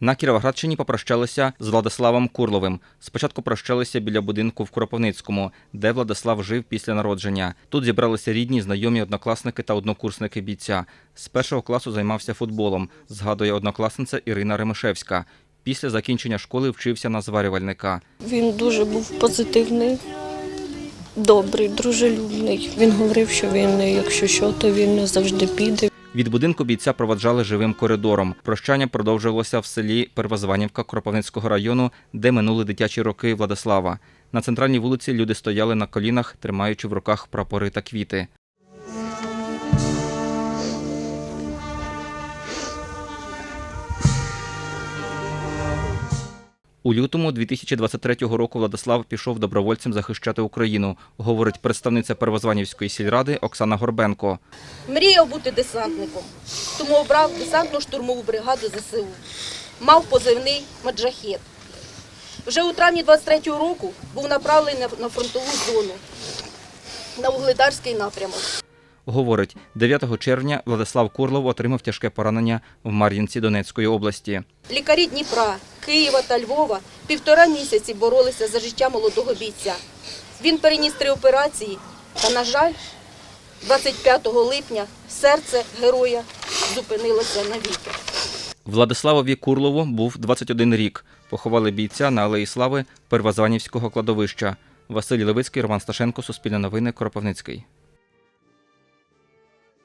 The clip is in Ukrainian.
На Кіровоградщині попрощалися з Владиславом Курловим. Спочатку прощалися біля будинку в Кропивницькому, де Владислав жив після народження. Тут зібралися рідні, знайомі однокласники та однокурсники бійця. З першого класу займався футболом, згадує однокласниця Ірина Ремишевська. Після закінчення школи вчився на зварювальника. Він дуже був позитивний, добрий, дружелюбний. Він говорив, що він, якщо що, то він завжди піде. Від будинку бійця проваджали живим коридором. Прощання продовжувалося в селі Первозванівка Кропивницького району, де минули дитячі роки Владислава. На центральній вулиці люди стояли на колінах, тримаючи в руках прапори та квіти. У лютому 2023 року Владислав пішов добровольцем захищати Україну, говорить представниця Первозванівської сільради Оксана Горбенко. Мріяв бути десантником, тому обрав десантну штурмову бригаду ЗСУ. Мав позивний маджахет. Вже у травні 23-го року був направлений на- на фронтову зону на Угледарський напрямок. Говорить, 9 червня Владислав Курлов отримав тяжке поранення в Мар'їнці Донецької області. Лікарі Дніпра, Києва та Львова півтора місяці боролися за життя молодого бійця. Він переніс три операції, та, на жаль, 25 липня серце героя зупинилося навіки. Владиславові Курлову був 21 рік. Поховали бійця на Алеї Слави Первозванівського кладовища. Василь Левицький, Роман Сташенко, Суспільне новини, Кропивницький.